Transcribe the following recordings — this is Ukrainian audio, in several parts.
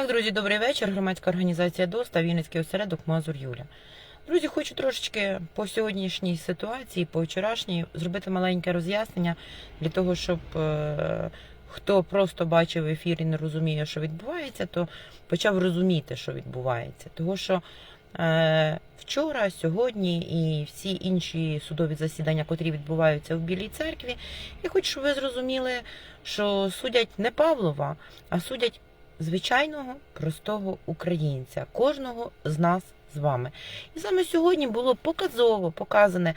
Так, друзі, добрий вечір. Громадська організація ДОСТА, Вінницький осередок Мазур Юля. Друзі, хочу трошечки по сьогоднішній ситуації, по вчорашній, зробити маленьке роз'яснення для того, щоб е, хто просто бачив ефір і не розуміє, що відбувається, то почав розуміти, що відбувається. Того що е, вчора, сьогодні і всі інші судові засідання, котрі відбуваються в Білій церкві, я хочу, щоб ви зрозуміли, що судять не Павлова, а судять звичайного простого українця, кожного з нас з вами. І саме сьогодні було показово показане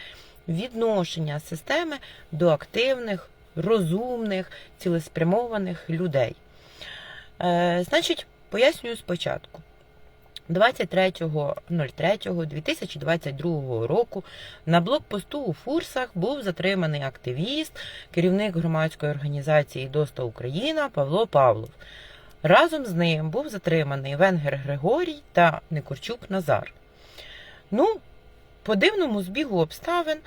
відношення системи до активних, розумних, цілеспрямованих людей. Е, значить, пояснюю спочатку. 23.03.2022 року на блокпосту у Фурсах був затриманий активіст, керівник громадської організації ДОСТА Україна Павло Павлов. Разом з ним був затриманий Венгер Григорій та Некурчук Назар. Ну, по дивному збігу обставин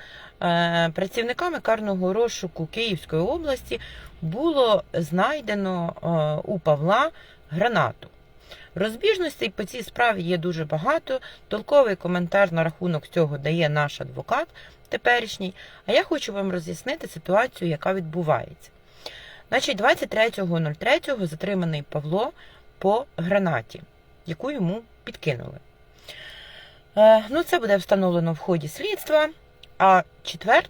е, працівниками карного розшуку Київської області було знайдено е, у Павла гранату. Розбіжностей по цій справі є дуже багато. Толковий коментар на рахунок цього дає наш адвокат теперішній. А я хочу вам роз'яснити ситуацію, яка відбувається. Значить, 23.03 затриманий Павло по гранаті, яку йому підкинули. Е, ну, це буде встановлено в ході слідства. А 4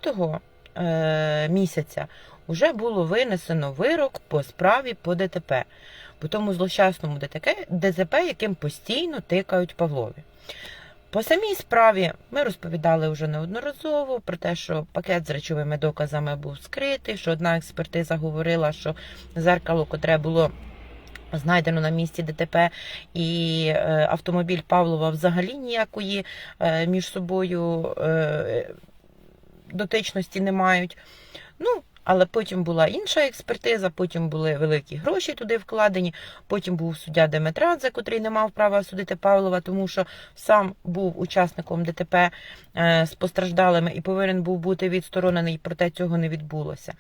е, місяця вже було винесено вирок по справі по ДТП, по тому злощасному ДТП, яким постійно тикають Павлові. По самій справі ми розповідали вже неодноразово про те, що пакет з речовими доказами був скритий, що одна експертиза говорила, що зеркало, котре було знайдено на місці ДТП, і е, автомобіль Павлова взагалі ніякої е, між собою е, дотичності не мають. Ну, але потім була інша експертиза, потім були великі гроші туди вкладені. Потім був суддя Деметрадзе, котрий не мав права судити Павлова, тому що сам був учасником ДТП е, з постраждалими і повинен був бути відсторонений, проте цього не відбулося.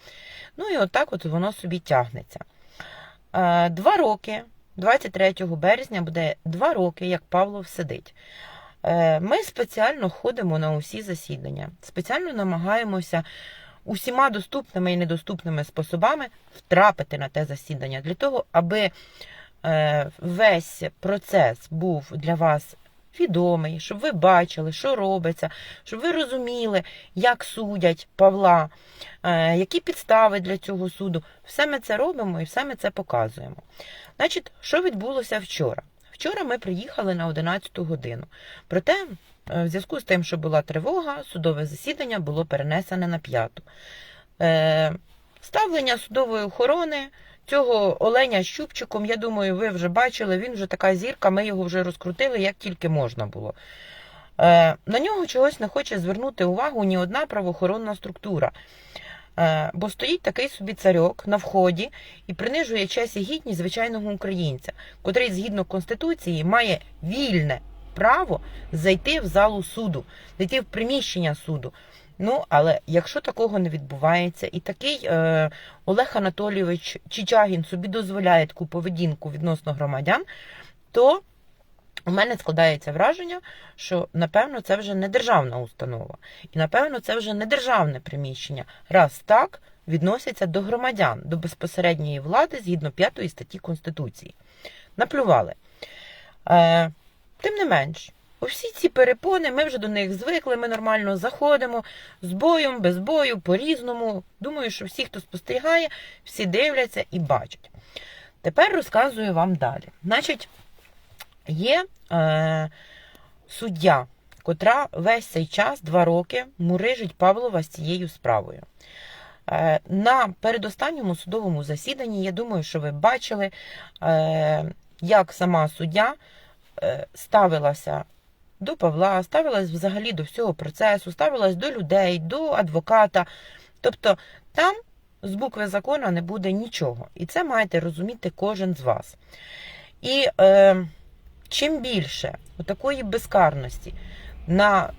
Ну і отак от воно собі тягнеться. Е, Два роки, 23 березня, буде два роки, як Павлов сидить. Е, Ми спеціально ходимо на усі засідання, спеціально намагаємося усіма доступними і недоступними способами втрапити на те засідання для того, аби е, весь процес був для вас відомий, щоб ви бачили, що робиться, щоб ви розуміли, як судять Павла, е, які підстави для цього суду. Все ми це робимо і все ми це показуємо. Значить, що відбулося вчора? Вчора ми приїхали на 11 годину. Проте, е, в зв'язку з тим, що була тривога, судове засідання було перенесене на п'яту. Е, Ставлення судової охорони цього Оленя Щупчиком, я думаю, ви вже бачили, він вже така зірка, ми його вже розкрутили, як тільки можна було. Е, На нього чогось не хоче звернути увагу ні одна правоохоронна структура. Е, Бо стоїть такий собі царьок на вході і принижує честь і гідність звичайного українця, котрий згідно Конституції має вільне право зайти в залу суду, зайти в приміщення суду. Ну, але якщо такого не відбувається, і такий е, Олег Анатолійович Чичагін собі дозволяє таку поведінку відносно громадян, то у мене складається враження, що напевно це вже не державна установа, і напевно це вже не державне приміщення, раз так відносяться до громадян, до безпосередньої влади згідно 5 статті Конституції. Наплювали. Е, Тим не менш, усі ці перепони, ми вже до них звикли, ми нормально заходимо з боєм, без бою, по-різному. Думаю, що всі, хто спостерігає, всі дивляться і бачать. Тепер розказую вам далі. Значить, є е, суддя, котра весь цей час, два роки, мурижить Павлова з цією справою. Е, на передостанньому судовому засіданні, я думаю, що ви бачили, е, як сама суддя е, ставилася до Павла, ставилась взагалі до всього процесу, ставилась до людей, до адвоката. Тобто там з букви закону не буде нічого. І це маєте розуміти кожен з вас. І е, чим більше такої безкарності на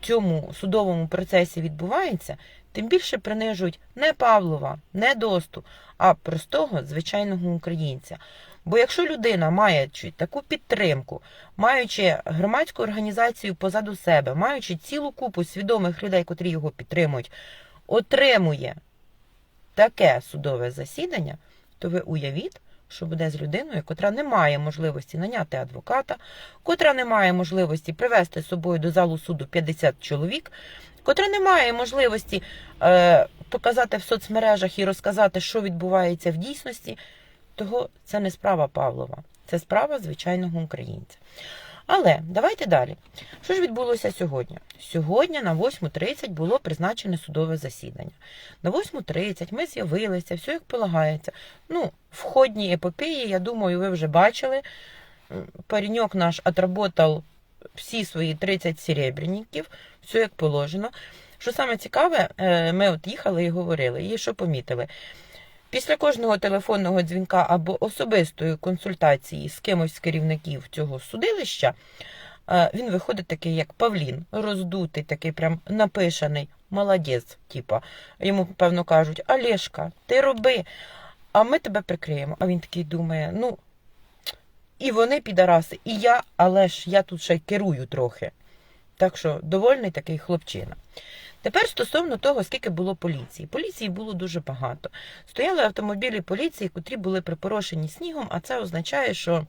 цьому судовому процесі відбувається, тим більше принижують не Павлова, не досту, а простого звичайного українця. Бо якщо людина має таку підтримку, маючи громадську організацію позаду себе, маючи цілу купу свідомих людей, котрі його підтримують, отримує таке судове засідання, то ви уявіть, що буде з людиною, котра не має можливості наняти адвоката, котра не має можливості привезти з собою до залу суду 50 чоловік, котра не має можливості е, показати в соцмережах і розказати, що відбувається в дійсності, того це не справа Павлова, це справа звичайного українця. Але давайте далі. Що ж відбулося сьогодні? Сьогодні на 8.30 було призначене судове засідання. На 8.30 ми з'явилися, все як полагається. Ну, входні епопеї, я думаю, ви вже бачили. М, Пареньок наш отработав всі свої 30 серебряників, все як положено. Що саме цікаве, е, ми от їхали і говорили, і що помітили. Після кожного телефонного дзвінка або особистої консультації з кимось з керівників цього судилища, е, він виходить такий, як Павлін, роздутий, такий прям напишений, молодець, типа. Йому, певно, кажуть, Олешка, ти роби, а ми тебе прикриємо. А він такий думає, ну, і вони підараси, і я, але ж я тут ще й керую трохи. Так що довольний такий хлопчина. Тепер стосовно того, скільки було поліції. Поліції було дуже багато. Стояли автомобілі поліції, котрі були припорошені снігом, а це означає, що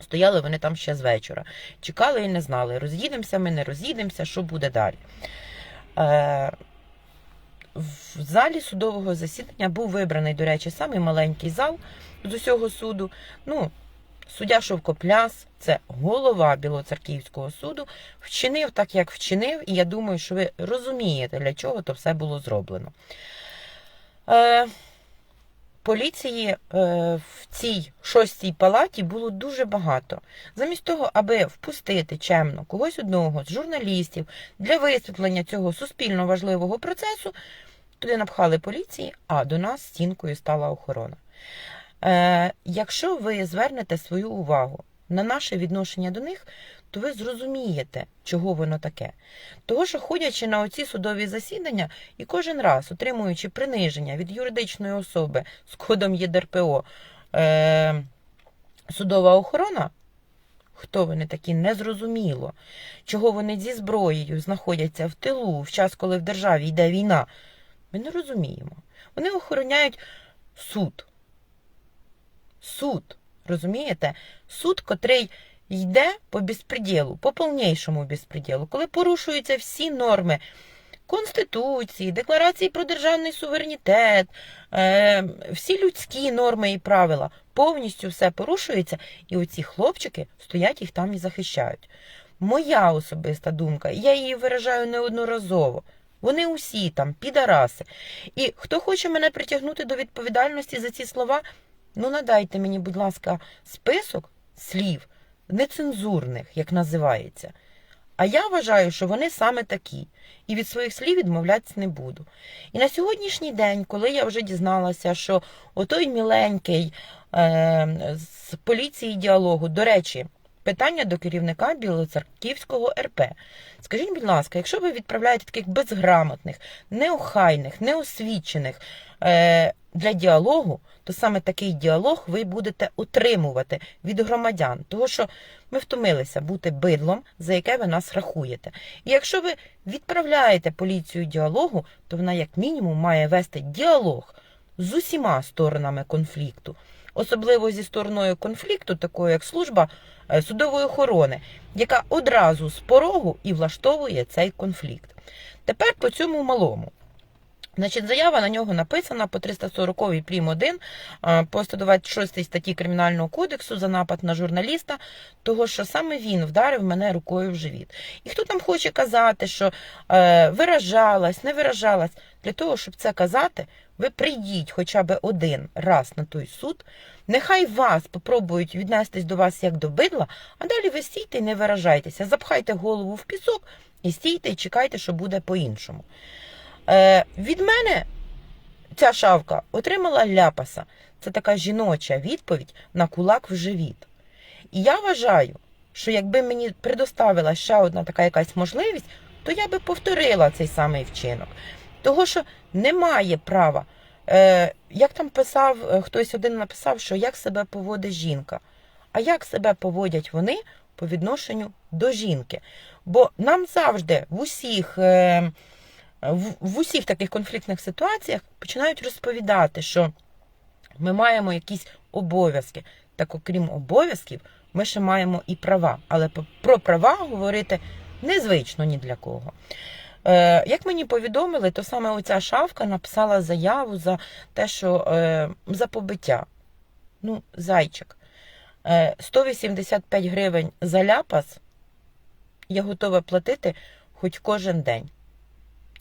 стояли вони там ще з вечора. Чекали і не знали, роз'їдемося ми, не роз'їдемося, що буде далі. Е, в залі судового засідання був вибраний, до речі, самий маленький зал з усього суду. Ну, суддя Шовкопляс, це голова Білоцерківського суду, вчинив так, як вчинив, і я думаю, що ви розумієте, для чого то все було зроблено. Е, поліції е, в цій шостій палаті було дуже багато. Замість того, аби впустити чемно когось одного з журналістів для висвітлення цього суспільно важливого процесу, туди напхали поліції, а до нас стінкою стала охорона. Е, якщо ви звернете свою увагу на наше відношення до них, то ви зрозумієте, чого воно таке. Того, що ходячи на оці судові засідання і кожен раз отримуючи приниження від юридичної особи з кодом ЄДРПО, е, судова охорона, хто вони такі, незрозуміло, чого вони зі зброєю знаходяться в тилу в час, коли в державі йде війна, ми не розуміємо. Вони охороняють суд. Суд, розумієте? Суд, котрий йде по безпреділу, по повнішому безпреділу, коли порушуються всі норми Конституції, Декларації про державний суверенітет, е, всі людські норми і правила, повністю все порушується, і оці хлопчики стоять їх там і захищають. Моя особиста думка, я її виражаю неодноразово. Вони усі там, підараси. І хто хоче мене притягнути до відповідальності за ці слова, ну надайте мені, будь ласка, список слів нецензурних, як називається. А я вважаю, що вони саме такі, і від своїх слів відмовлятися не буду. І на сьогоднішній день, коли я вже дізналася, що отой міленький е, з поліції діалогу, до речі, питання до керівника Білоцерківського РП. Скажіть, будь ласка, якщо ви відправляєте таких безграмотних, неохайних, неосвічених е, для діалогу, то саме такий діалог ви будете отримувати від громадян, того що ми втомилися бути бидлом, за яке ви нас рахуєте. І якщо ви відправляєте поліцію діалогу, то вона як мінімум має вести діалог з усіма сторонами конфлікту, особливо зі стороною конфлікту, такою як служба е, судової охорони, яка одразу з порогу і влаштовує цей конфлікт. Тепер по цьому малому. Значить, заява на нього написана по 340 прим. 1, е, по 126 статті Кримінального кодексу за напад на журналіста, того, що саме він вдарив мене рукою в живіт. І хто там хоче казати, що е, виражалась, не виражалась, для того, щоб це казати, ви прийдіть хоча б один раз на той суд, нехай вас попробують віднестись до вас як до бидла, а далі ви стійте і не виражайтеся, запхайте голову в пісок і стійте і чекайте, що буде по-іншому. Е, від мене ця шавка отримала ляпаса. Це така жіноча відповідь на кулак в живіт. І я вважаю, що якби мені предоставила ще одна така якась можливість, то я би повторила цей самий вчинок. Того, що немає права. Е, як там писав, е, хтось один написав, що як себе поводить жінка. А як себе поводять вони по відношенню до жінки? Бо нам завжди в усіх, е, в, в усіх таких конфліктних ситуаціях починають розповідати, що ми маємо якісь обов'язки. Так, окрім обов'язків, ми ще маємо і права. Але про права говорити незвично ні для кого. Е, як мені повідомили, то саме оця шавка написала заяву за те, що е, за побиття. Ну, зайчик. Е, 185 гривень за ляпас я готова платити хоч кожен день.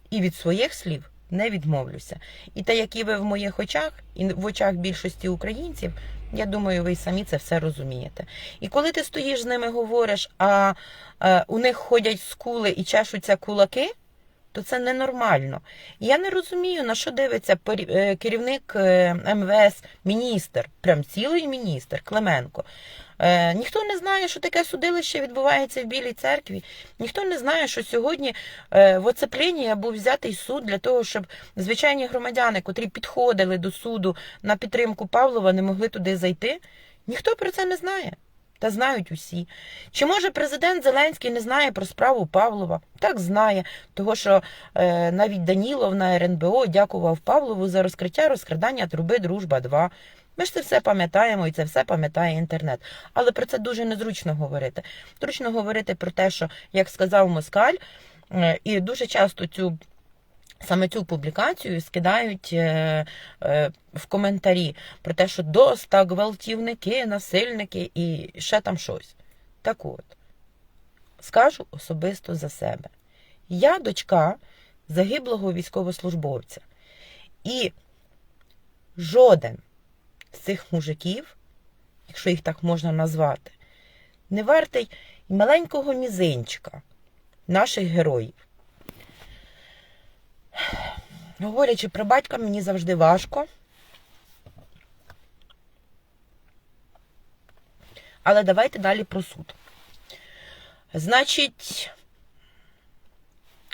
І від своїх слів не відмовлюся. І те, які ви в моїх очах, і в очах більшості українців, я думаю, ви самі це все розумієте. І коли ти стоїш з ними говориш, а е, у них ходять скули і чешуться кулаки, то це ненормально. Я не розумію, на що дивиться е, керівник е, МВС, міністр, прям цілий міністр Клименко. Е, ніхто не знає, що таке судилище відбувається в Білій церкві. Ніхто не знає, що сьогодні е, в оцепленні був взятий суд для того, щоб звичайні громадяни, котрі підходили до суду на підтримку Павлова, не могли туди зайти. Ніхто про це не знає. Та знають усі. Чи може президент Зеленський не знає про справу Павлова? Так знає, того що е, навіть Данілов на РНБО дякував Павлову за розкриття розкрадання труби Дружба 2 Ми ж це все пам'ятаємо і це все пам'ятає інтернет. Але про це дуже незручно говорити. Зручно говорити про те, що, як сказав Москаль, е, і дуже часто цю. Саме цю публікацію скидають е, е, в коментарі про те, що доста, гвалтівники, насильники і ще там щось. Так от, скажу особисто за себе. Я дочка загиблого військовослужбовця. І жоден з цих мужиків, якщо їх так можна назвати, не вартий і маленького мізинчика наших героїв. Говорячи про батька, мені завжди важко. Але давайте далі про суд. Значить,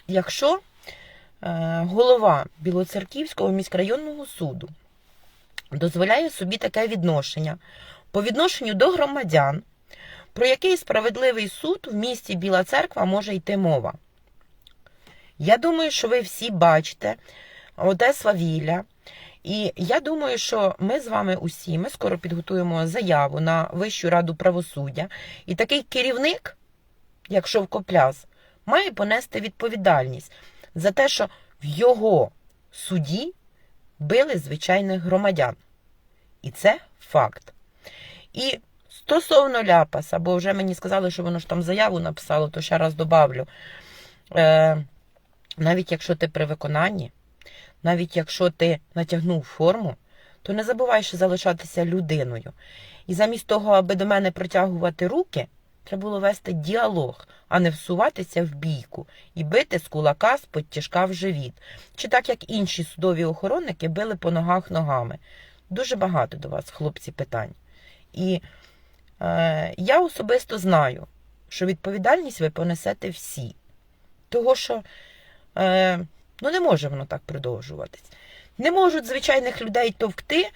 якщо е, голова Білоцерківського міськрайонного суду дозволяє собі таке відношення по відношенню до громадян, про який справедливий суд в місті Біла Церква може йти мова. Я думаю, що ви всі бачите Одесла Вілля. І я думаю, що ми з вами усі ми скоро підготуємо заяву на Вищу раду правосуддя. І такий керівник, як Шовкопляс, має понести відповідальність за те, що в його суді били звичайних громадян. І це факт. І стосовно ляпаса, бо вже мені сказали, що воно ж там заяву написало, то ще раз добавлю. Е, навіть якщо ти при виконанні, навіть якщо ти натягнув форму, то не забувай ще залишатися людиною. І замість того, аби до мене протягувати руки, треба було вести діалог, а не всуватися в бійку і бити з кулака з тяжка в живіт. Чи так як інші судові охоронники били по ногах ногами. Дуже багато до вас, хлопці, питань. І е, я особисто знаю, що відповідальність ви понесете всі. Того, що е, ну не може воно так продовжуватись. Не можуть звичайних людей товкти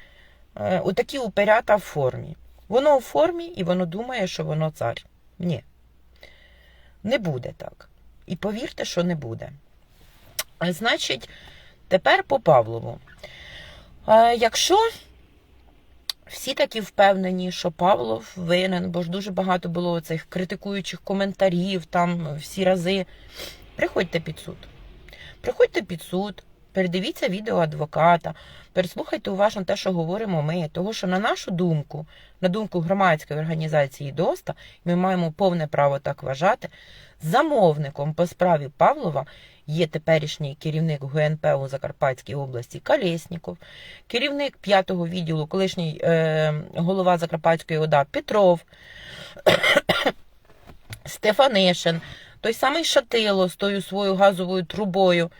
е, у такі уперята в формі. Воно в формі і воно думає, що воно цар. Ні. Не буде так. І повірте, що не буде. Значить, тепер по Павлову. Якщо всі такі впевнені, що Павлов винен, бо ж дуже багато було цих критикуючих коментарів, там всі рази. Приходьте під суд. Приходьте під суд, передивіться відео адвоката, переслухайте уважно те, що говоримо ми. Того, що на нашу думку, на думку громадської організації ДОСТА, ми маємо повне право так вважати, замовником по справі Павлова є теперішній керівник ГУНП у Закарпатській області Калєсніков, керівник п'ятого відділу, колишній е, голова Закарпатської ОДА Петров, Стефанишин, той самий Шатило з тою своєю газовою трубою.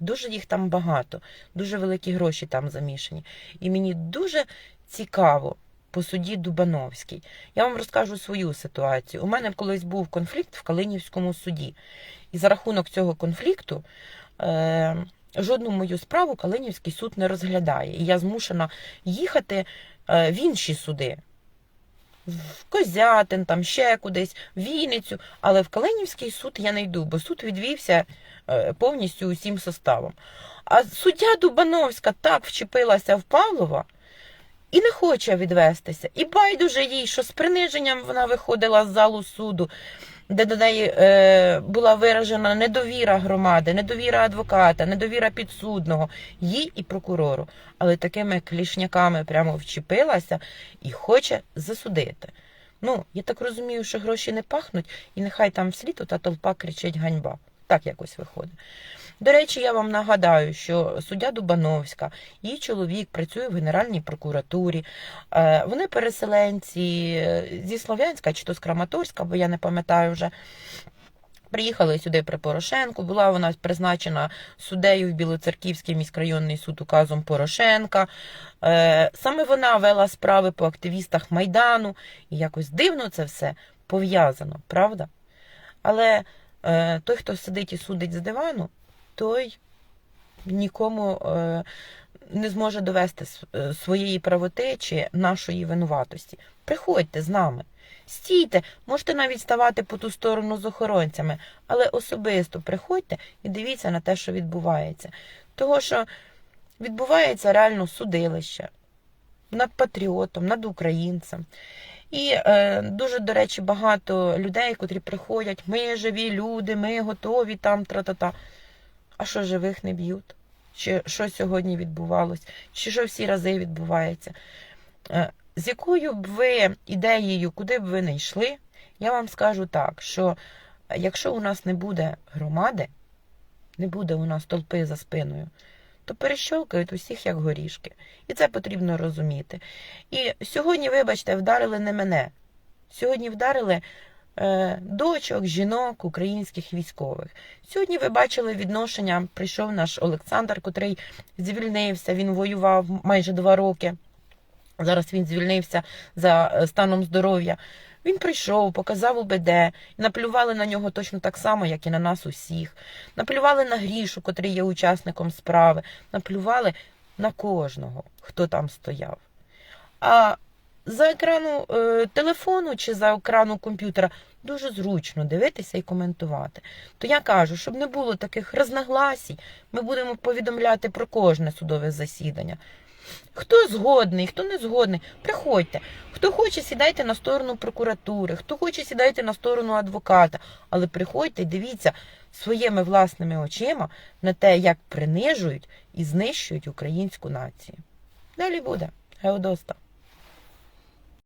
Дуже їх там багато, дуже великі гроші там замішані. І мені дуже цікаво по суді Дубановський. Я вам розкажу свою ситуацію. У мене колись був конфлікт в Калинівському суді. І за рахунок цього конфлікту е, жодну мою справу Калинівський суд не розглядає. І я змушена їхати е, в інші суди. В Козятин, там ще кудись, в Вінницю. Але в Калинівський суд я не йду, бо суд відвівся е, повністю усім составом. А суддя Дубановська так вчепилася в Павлова і не хоче відвестися. І байдуже їй, що з приниженням вона виходила з залу суду, де до неї е, була виражена недовіра громади, недовіра адвоката, недовіра підсудного, їй і прокурору. Але такими клішняками прямо вчепилася і хоче засудити. Ну, я так розумію, що гроші не пахнуть, і нехай там вслід та толпа кричить ганьба. Так якось виходить. До речі, я вам нагадаю, що суддя Дубановська, її чоловік працює в Генеральній прокуратурі. Е, Вони переселенці е, зі Слов'янська чи то з Краматорська, бо я не пам'ятаю вже. Приїхали сюди при Порошенку. Була вона призначена суддею в Білоцерківський міськрайонний суд указом Порошенка. Е, Саме вона вела справи по активістах Майдану. І якось дивно це все пов'язано, правда? Але той, хто сидить і судить з дивану, той нікому е, не зможе довести е, своєї правоти чи нашої винуватості. Приходьте з нами. Стійте, можете навіть ставати по ту сторону з охоронцями, але особисто приходьте і дивіться на те, що відбувається. Того, що відбувається реально судилище над патріотом, над українцем. І е, дуже, до речі, багато людей, котрі приходять, ми живі люди, ми готові там тра-та-та. А що живих не б'ють? Чи що сьогодні відбувалось? Чи що всі рази відбувається? Е, з якою б ви ідеєю, куди б ви не йшли, я вам скажу так, що е, якщо у нас не буде громади, не буде у нас толпи за спиною, то перещолкають усіх як горішки. І це потрібно розуміти. І сьогодні, вибачте, вдарили не мене. Сьогодні вдарили дочок, жінок, українських військових. Сьогодні ви бачили відношення. Прийшов наш Олександр, котрий звільнився. Він воював майже два роки. Зараз він звільнився за е, станом здоров'я. Він прийшов, показав УБД, наплювали на нього точно так само, як і на нас усіх. Наплювали на грішу, котрий є учасником справи. Наплювали на кожного, хто там стояв. А за екрану е, телефону чи за екрану комп'ютера дуже зручно дивитися і коментувати. То я кажу, щоб не було таких рознагласій, ми будемо повідомляти про кожне судове засідання. Хто згодний, хто не згодний, приходьте. Хто хоче, сідайте на сторону прокуратури, хто хоче, сідайте на сторону адвоката. Але приходьте і дивіться своїми власними очима на те, як принижують і знищують українську націю. Далі буде. Геодоста.